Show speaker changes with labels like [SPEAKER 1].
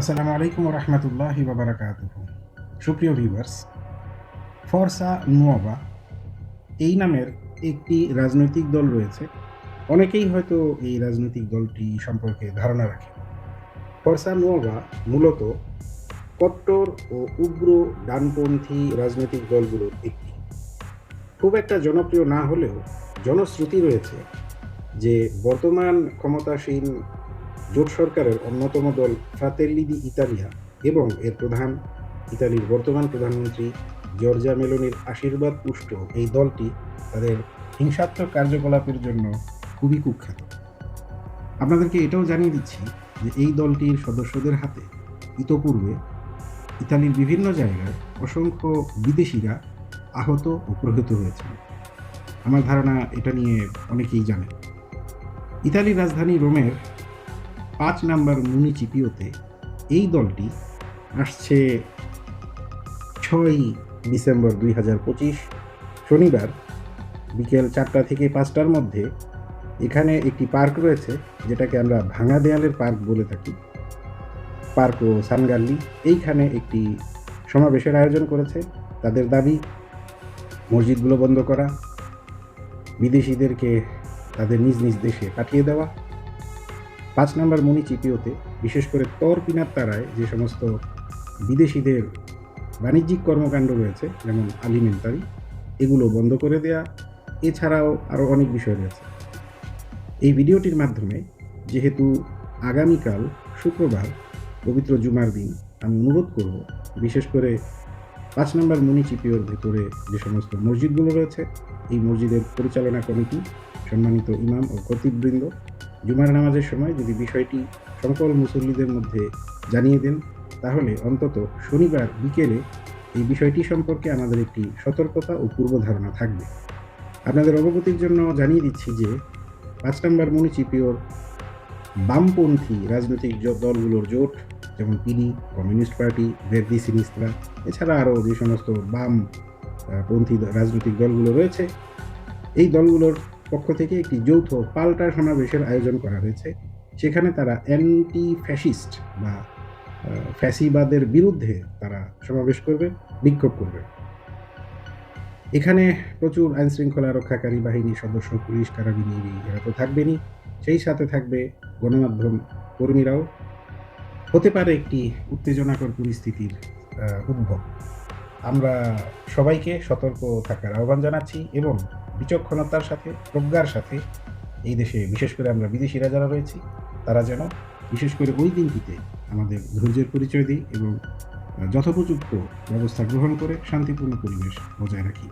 [SPEAKER 1] আসসালামু আলাইকুম রহমতুল্লাহি বাবারাকাত সুপ্রিয় ভিউয়ার্স ফরসা নোয়াবা এই নামের একটি রাজনৈতিক দল রয়েছে। অনেকেই হয়তো এই রাজনৈতিক দলটি সম্পর্কে ধারণা রাখে। ফরসা নোয়াবা মূলত কট্টর ও উগ্র ডানপন্থী রাজনৈতিক দলগুলোর একটি। খুব একটা জনপ্রিয় না হলেও জনশ্রুতি রয়েছে যে বর্তমান ক্ষমতাসীন জোট সরকারের অন্যতম দল ফ্রাতেল্লি দি ইতালিয়া এবং এর প্রধান, ইতালির বর্তমান প্রধানমন্ত্রী জর্জা মেলোনির আশীর্বাদ পুষ্ট এই দলটি তাদের হিংসাত্মক কার্যকলাপের জন্য খুবই কুখ্যাত। আপনাদেরকে এটাও জানিয়ে দিচ্ছি যে এই দলটির সদস্যদের হাতে ইতোপূর্বে ইতালির বিভিন্ন জায়গায় অসংখ্য বিদেশিরা আহত ও প্রহত হয়েছেন। আমার ধারণা এটা নিয়ে অনেকেই জানেন। ইতালির রাজধানী রোমের পাঁচ নাম্বার মুনিচিপিওতে এই দলটি আসছে ছয় ডিসেম্বর দুই হাজার পঁচিশ শনিবার বিকেল চারটা থেকে পাঁচটার মধ্যে। এখানে একটি পার্ক রয়েছে, যেটাকে আমরা ভাঙা দেয়ালের পার্ক বলে থাকি। পার্ক ও সানগাল্লি এইখানে একটি সমাবেশের আয়োজন করেছে। তাদের দাবি, মসজিদগুলো বন্ধ করা, বিদেশিদেরকে তাদের নিজ নিজ দেশে পাঠিয়ে দেওয়া। পাঁচ নম্বর মনিচিপিওতে বিশেষ করে তর পিনার তারায় যে সমস্ত বিদেশিদের বাণিজ্যিক কর্মকাণ্ড রয়েছে, যেমন আলিমেন্টারি এগুলো বন্ধ করে দেয়া, এছাড়াও আরও অনেক বিষয় রয়েছে। এই ভিডিওটির মাধ্যমে যেহেতু আগামীকাল শুক্রবার, পবিত্র জুমার দিন, আমি অনুরোধ করব, বিশেষ করে পাঁচ নম্বর মুনিচিপিওর ভেতরে যে সমস্ত মসজিদগুলো রয়েছে, এই মসজিদের পরিচালনা কমিটি, সম্মানিত ইমাম ও খতিববৃন্দ জুমার নামাজের সময় যদি বিষয়টি সকল মুসল্লিদের মধ্যে জানিয়ে দেন তাহলে অন্তত শনিবার বিকেলে এই বিষয়টি সম্পর্কে আমাদের একটি সতর্কতা ও পূর্বধারণা থাকবে। আপনাদের অবগতির জন্য জানিয়ে দিচ্ছি যে পাঁচ নম্বর মুনিচিপিওর বামপন্থী রাজনৈতিক দলগুলোর জোট যেমন PD communist party Verdi Sinistra এছাড়া আরও যে সমস্ত বাম আহ, পন্থী রাজনৈতিক দলগুলো রয়েছে এই দলগুলোর পক্ষ থেকে একটি যৌথ পাল্টা সমাবেশের আয়োজন করা হয়েছে। সেখানে তারা অ্যান্টি ফ্যাসিস্ট বা ফ্যাসিবাদের বিরুদ্ধে তারা সমাবেশ করবে, বিক্ষোভ করবে। এখানে প্রচুর আইন শৃঙ্খলা রক্ষাকারী বাহিনীর সদস্য, পুলিশ কারাবিনী এরা তো থাকবেনই। সেই সাথে থাকবে গণমাধ্যম কর্মীরাও। হতে পারে একটি উত্তেজনাকর পরিস্থিতির উদ্ভব। আমরা সবাইকে সতর্ক থাকার আহ্বান জানাচ্ছি এবং বিচক্ষণতার সাথে, প্রজ্ঞার সাথে এই দেশে বিশেষ করে আমরা বিদেশিরা যারা রয়েছি, তারা যেন বিশেষ করে ওই দিনটিতে আমাদের ধৈর্যের পরিচয় দিই এবং যথোপযুক্ত ব্যবস্থা গ্রহণ করে শান্তিপূর্ণ পরিবেশ বজায় রাখি।